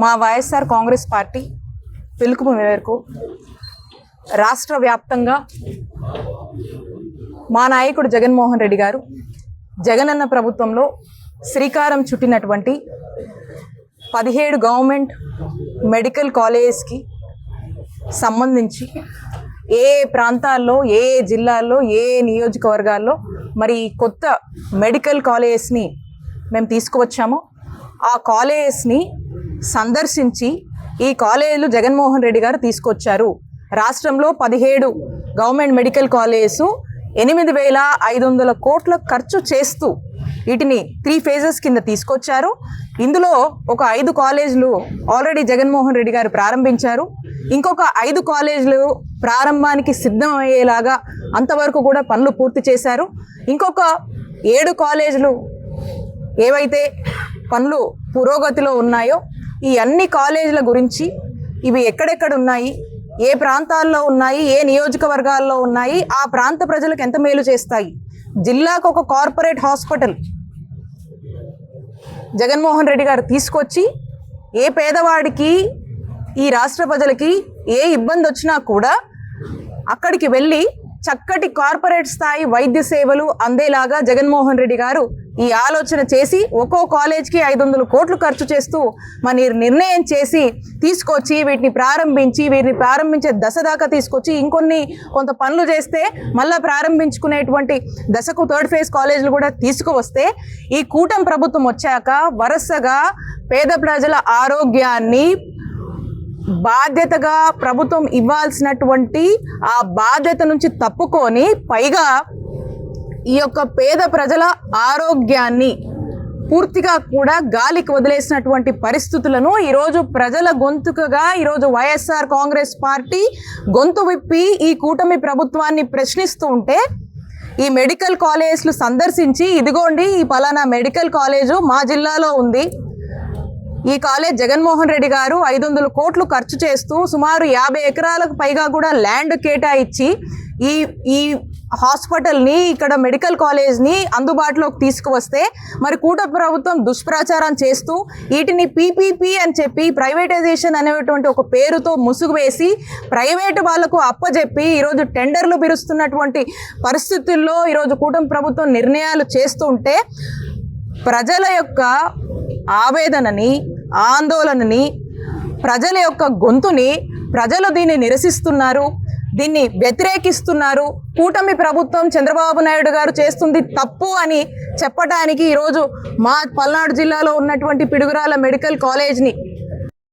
మా వైఎస్ఆర్ కాంగ్రెస్ పార్టీ పిలుపు మేరకు రాష్ట్ర వ్యాప్తంగా మా నాయకుడు జగన్మోహన్ రెడ్డి గారు జగనన్న ప్రభుత్వంలో శ్రీకారం చుట్టినటువంటి పదిహేడు గవర్నమెంట్ మెడికల్ కాలేజెస్కి సంబంధించి ఏ ప్రాంతాల్లో ఏ జిల్లాల్లో ఏ నియోజకవర్గాల్లో మరి కొత్త మెడికల్ కాలేజెస్ని మేము తీసుకువచ్చామో. ఆ కాలేజెస్ని సందర్శించి ఈ కాలేజీలు జగన్మోహన్ రెడ్డి గారు తీసుకొచ్చారు. రాష్ట్రంలో పదిహేడు గవర్నమెంట్ మెడికల్ కాలేజెస్ ఎనిమిది వేల ఐదు వందల కోట్ల ఖర్చు చేస్తూ వీటిని త్రీ ఫేజెస్ కింద తీసుకొచ్చారు. ఇందులో ఒక ఐదు కాలేజీలు ఆల్రెడీ జగన్మోహన్ రెడ్డి గారు ప్రారంభించారు. ఇంకొక ఐదు కాలేజీలు ప్రారంభానికి సిద్ధమయ్యేలాగా అంతవరకు కూడా పనులు పూర్తి చేశారు. ఇంకొక ఏడు కాలేజీలు ఏవైతే పనులు పురోగతిలో ఉన్నాయో ఈ అన్ని కాలేజీల గురించి ఇవి ఎక్కడెక్కడ ఉన్నాయి ఏ ప్రాంతాల్లో ఉన్నాయి ఏ నియోజకవర్గాల్లో ఉన్నాయి ఆ ప్రాంత ప్రజలకు ఎంత మేలు చేస్తాయి? జిల్లాకు ఒక కార్పొరేట్ హాస్పిటల్ జగన్మోహన్ రెడ్డి గారు తీసుకొచ్చి ఏ పేదవాడికి ఈ రాష్ట్ర ప్రజలకి ఏ ఇబ్బంది వచ్చినా కూడా అక్కడికి వెళ్ళి చక్కటి కార్పొరేట్ స్థాయి వైద్య సేవలు అందేలాగా జగన్మోహన్ రెడ్డి గారు ఈ ఆలోచన చేసి ఒక్కో కాలేజ్కి ఐదు వందల కోట్లు ఖర్చు చేస్తూ మరి నిర్ణయం చేసి తీసుకొచ్చి వీటిని ప్రారంభించి వీటిని ప్రారంభించే దశ దాకా తీసుకొచ్చి ఇంకొన్ని కొంత పనులు చేస్తే మళ్ళీ ప్రారంభించుకునేటువంటి దశకు థర్డ్ ఫేజ్ కాలేజీలు కూడా తీసుకువస్తే ఈ కూటమి ప్రభుత్వం వచ్చాక వరుసగా పేద ప్రజల ఆరోగ్యాన్ని బాధ్యతగా ప్రభుత్వం ఇవ్వాల్సినటువంటి ఆ బాధ్యత నుంచి తప్పుకొని పైగా ఈ యొక్క పేద ప్రజల ఆరోగ్యాన్ని పూర్తిగా కూడా గాలికి వదిలేసినటువంటి పరిస్థితులను ఈరోజు ప్రజల గొంతుకగా ఈరోజు వైఎస్ఆర్ కాంగ్రెస్ పార్టీ గొంతు విప్పి ఈ కూటమి ప్రభుత్వాన్ని ప్రశ్నిస్తూ ఉంటే ఈ మెడికల్ కాలేజ్లు సందర్శించి ఇదిగోండి ఈ పలానా మెడికల్ కాలేజు మా జిల్లాలో ఉంది ఈ కాలేజ్ జగన్మోహన్ రెడ్డి గారు ఐదు వందల కోట్లు ఖర్చు చేస్తూ సుమారు యాభై ఎకరాలకు పైగా కూడా ల్యాండ్ కేటాయించి ఈ ఈ హాస్పిటల్ని ఇక్కడ మెడికల్ కాలేజ్ని అందుబాటులోకి తీసుకువస్తే మరి కూట ప్రభుత్వం దుష్ప్రచారం చేస్తూ వీటిని పీపీపీ అని చెప్పి ప్రైవేటైజేషన్ అనేటువంటి ఒక పేరుతో ముసుగు వేసి ప్రైవేటు వాళ్ళకు అప్పజెప్పి ఈరోజు టెండర్లు పిలుస్తున్నటువంటి పరిస్థితుల్లో ఈరోజు కూటమి ప్రభుత్వం నిర్ణయాలు చేస్తుంటే ప్రజల యొక్క ఆవేదనని ఆందోళనని ప్రజల యొక్క గొంతుని ప్రజలు దీన్ని నిరసిస్తున్నారు దీన్ని వ్యతిరేకిస్తున్నారు. కూటమి ప్రభుత్వం చంద్రబాబు నాయుడు గారు చేస్తుంది తప్పు అని చెప్పడానికి ఈరోజు మా పల్నాడు జిల్లాలో ఉన్నటువంటి పిడుగురాల మెడికల్ కాలేజ్ని